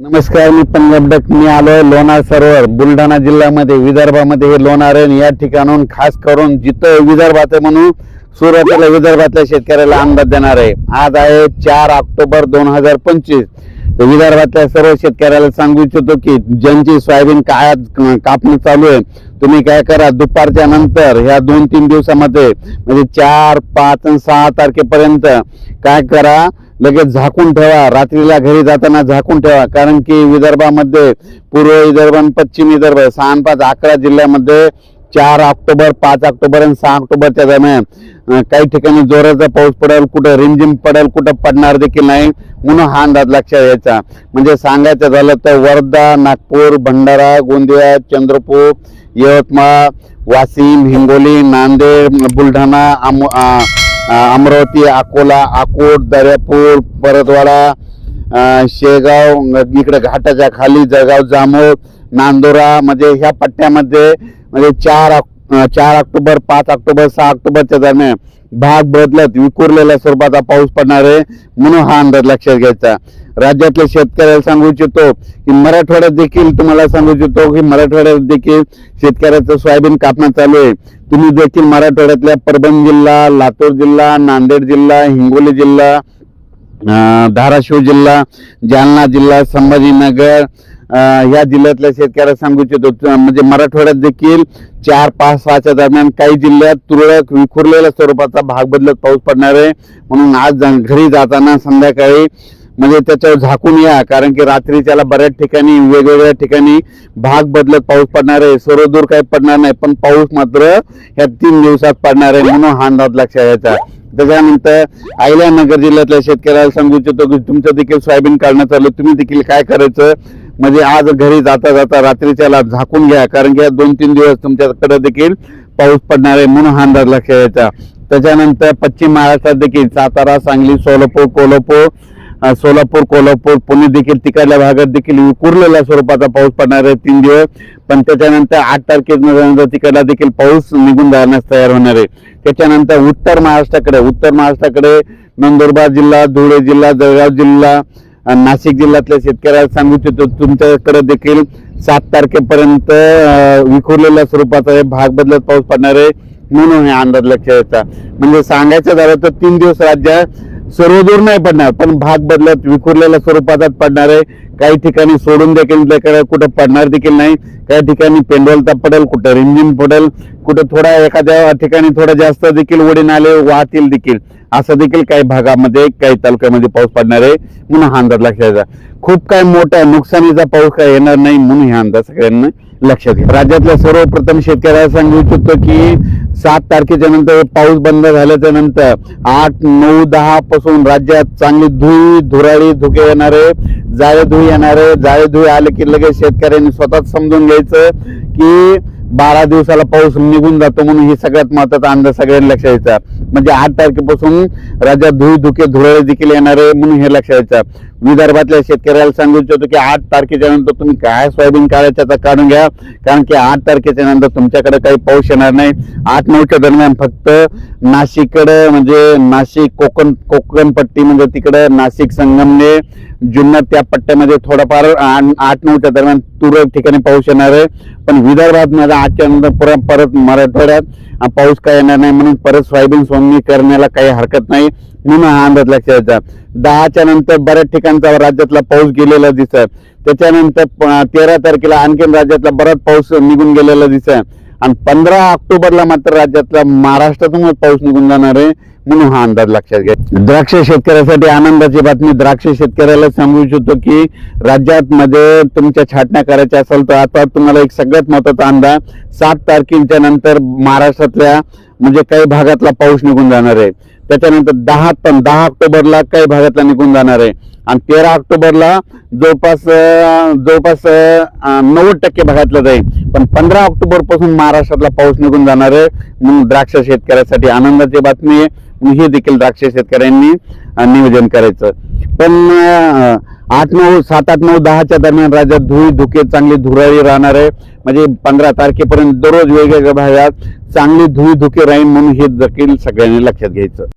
नमस्कार मी पंजाब डक. मी आलोय लोणार सरोवर बुलढाणा जिल्ह्यामध्ये विदर्भामध्ये. हे लोणार आहे आणि या ठिकाणून खास करून जिथं विदर्भात आहे म्हणून सुरुवातीला विदर्भातल्या शेतकऱ्याला अंदाज देणार आहे. आज आहे चार ऑक्टोबर दोन हजार पंचवीस. तर विदर्भातल्या सर्व शेतकऱ्याला सांगू इच्छितो की ज्यांची सोयाबीन काय कापणी चालू आहे तुम्ही काय करा दुपारच्या नंतर ह्या दोन तीन दिवसामध्ये म्हणजे चार पाच आणि सहा तारखेपर्यंत काय करा लगेच झाकून ठेवा. रात्रीला घरी जाताना झाकून ठेवा. कारण की विदर्भामध्ये पूर्व विदर्भ आणि पश्चिम विदर्भ सहा पाच अकरा जिल्ह्यामध्ये चार ऑक्टोबर पाच ऑक्टोबर आणि सहा ऑक्टोबरच्या दरम्यान काही ठिकाणी जोराचा पाऊस पडेल कुठं रिमझिम पडेल कुठं पडणार देखील नाही म्हणून हा अंदाज लक्षात यायचा म्हणजे सांगायचं झालं तर वर्धा नागपूर भंडारा गोंदिया चंद्रपूर यवतमाळ वाशिम हिंगोली नांदेड बुलढाणा आम अमरावती अकोला अकोट दर्यापूर परतवाडा शेगाव इकडे घाटाच्या खाली जळगाव जामोद नांदोरा म्हणजे ह्या पट्ट्यामध्ये म्हणजे चार चार ऑक्टोबर पाच ऑक्टोबर सहा ऑक्टोबरच्या दरम्यान भाग बदलत विखुरलेल्या स्वरूपाचा पाऊस पडणार आहे म्हणून हा अंदाज लक्षात घ्यायचा राज्यातल्या शेतकऱ्याला सांगू इच्छितो की मराठवाड्यात देखील तुम्हाला सांगू इच्छितो की मराठवाड्यात देखील शेतकऱ्याचं सोयाबीन कापणं चालू आहे तुम्ही देखील मराठवाड्यातल्या परभणी जिल्हा लातूर जिल्हा नांदेड जिल्हा हिंगोली जिल्हा धाराशिव जिल्हा जालना जिल्हा संभाजीनगर ह्या जिल्ह्यातल्या शेतकऱ्याला सांगू इच्छितो. म्हणजे मराठवाड्यात देखील चार पाच सहाच्या दरम्यान काही जिल्ह्यात तुरळक विखुरलेल्या स्वरूपाचा भाग बदलत पाऊस पडणार आहे. म्हणून आज जा- घरी जाताना संध्याकाळी म्हणजे त्याच्यावर झाकून या कारण की रात्री त्याला बऱ्याच ठिकाणी वेगवेगळ्या ठिकाणी भाग बदलत पाऊस पडणार आहे सर्वदूर काही पडणार नाही पण पाऊस मात्र ह्या तीन दिवसात पडणार आहे म्हणून हा अंदाज लक्षात घ्यायचा. त्याच्यानंतर अहिल्यानगर जिल्ह्यातल्या शेतकऱ्याला सांगू इच्छितो की तुमचं देखील सोयाबीन काढणं चालू तुम्ही देखील काय करायचं? म्हणजे आज घरी जाता जाता रात्रीच्याला झाकून घ्या कारण की दोन तीन दिवस तुमच्याकडे देखील पाऊस पडणार आहे म्हणून हा अंदाज लक्षात घ्यायचा. त्याच्यानंतर पश्चिम महाराष्ट्रात देखील सातारा सांगली सोलापूर कोल्हापूर सोलापूर कोल्हापूर पुणे देखील तिकडल्या भागात देखील विखुरलेल्या स्वरूपाचा पाऊस पडणार आहे तीन दिवस. पण त्याच्यानंतर आठ तारखेनंतर तिकडला देखील पाऊस निघून जाण्यास तयार होणार आहे. त्याच्यानंतर उत्तर महाराष्ट्राकडे उत्तर महाराष्ट्राकडे नंदुरबार जिल्हा धुळे जिल्हा जळगाव जिल्हा नाशिक जिल्ह्यातल्या शेतकऱ्याला सांगू इच्छितो तुमच्याकडे देखील सात तारखेपर्यंत विखुरलेल्या स्वरूपाचा हे भाग बदलत पाऊस पडणार आहे. म्हणून हे अंदाज लक्षात येतात म्हणजे सांगायचं झालं तर तीन दिवस राज्यात सर्वदूर नाही पडणार पण भाग बदलत विखुरलेल्या स्वरूपातच पडणार आहे. काही ठिकाणी सोडून देखील कुठं पडणार देखील नाही. काही ठिकाणी पेंडोलता पडेल कुठं रिमझिम पडेल कुठं थोडा एखाद्या ठिकाणी थोडा जास्त देखील वडी नाले वाहतील देखील. असं देखील काही भागामध्ये काही तालुक्यामध्ये पाऊस पडणार आहे. म्हणून हा अंदाज लक्षात घ्या. खूप काय मोठा नुकसानीचा पाऊस काय येणार नाही म्हणून हे अंदाज सगळ्यांना लक्षात घ्या. राज्यातल्या सर्वप्रथम शेतकऱ्याला सांगू इच्छितो की सात तारखेच्या नंतर पाऊस बंद झाल्याच्यानंतर आठ नऊ दहा पासून राज्यात चांगली धुई धुराळी धुके येणारे जाळे धुई येणारे जाळे धुई आले की लगेच शेतकऱ्यांनी स्वतःच समजून घ्यायचं की बारा दिवसाला पाऊस निघून जातो म्हणून ही सगळ्यात महत्त्वाचा अंदाज सगळ्यांनी लक्षात यायचा म्हणजे आठ तारखेपासून राज्यात धुई धुके धुराळे देखील येणारे म्हणून हे लक्षात द्यायचं विदर्भातल्या शेतकऱ्याला सांगू इच्छितो की आठ तारखेच्या नंतर तुम्ही काय सोयाबीन काढायचं तर काढून घ्या. कारण की आठ तारखेच्या नंतर तुमच्याकडे काही पाऊस येणार नाही. आठ नऊच्या दरम्यान फक्त नाशिककडे म्हणजे नाशिक कोकण कोकण पट्टी म्हणजे तिकडे नाशिक संगमने जुन्नर त्या पट्ट्यामध्ये थोडाफार आठ नऊच्या दरम्यान तुरळक ठिकाणी पाऊस येणार आहे. पण विदर्भात माझा आजच्या नंतर परत परत मराठवाड्यात पाऊस काय येणार नाही. म्हणून परत सोयाबीन सोडणी करण्याला काही हरकत नाही. म्हणून हा अंदाज लक्षात घ्यायचा दहाच्या नंतर बऱ्याच ठिकाणचा राज्यातला पाऊस गेलेला दिसत त्याच्यानंतर तेरा तारखेला आणखीन राज्यातला बराच पाऊस निघून गेलेला दिसत आणि पंधरा ऑक्टोबरला मात्र राज्यातला महाराष्ट्रातूनच पाऊस निघून जाणार आहे म्हणून हा अंदाज लक्षात घ्या. द्राक्ष शेतकऱ्यासाठी आनंदाची बातमी. द्राक्ष शेतकऱ्याला सांगू इच्छितो की राज्यात मध्ये तुमच्या छाटण्या करायच्या असेल तर आता तुम्हाला एक सगळ्यात महत्त्वाचा अंदाज सात तारखेच्या नंतर महाराष्ट्रातल्या म्हणजे काही भागातला पाऊस निघून जाणार आहे. त्याच्यानंतर दहा पण दहा ऑक्टोबरला काही भागातला निघून जाणार आहे. आणि तेरा ऑक्टोबरला जवळपास जवळपास नव्वद टक्के भागातलं जाईल. पण पंधरा ऑक्टोबरपासून महाराष्ट्रातला पाऊस निघून जाणार आहे. म्हणून द्राक्ष शेतकऱ्यासाठी आनंदाची बातमी आहे. हे देखील द्राक्ष शेतकऱ्यांनी नियोजन करायचं. पण आठ नऊ सात आठ नऊ दहाच्या दरम्यान राज्यात धुळी धुके चांगली धुराळी राहणार आहे. म्हणजे पंधरा तारखेपर्यंत दररोज वेगवेगळ्या भागात चांगली धुळी धुके राहील म्हणून हे देखील सगळ्यांनी लक्षात घ्यायचं.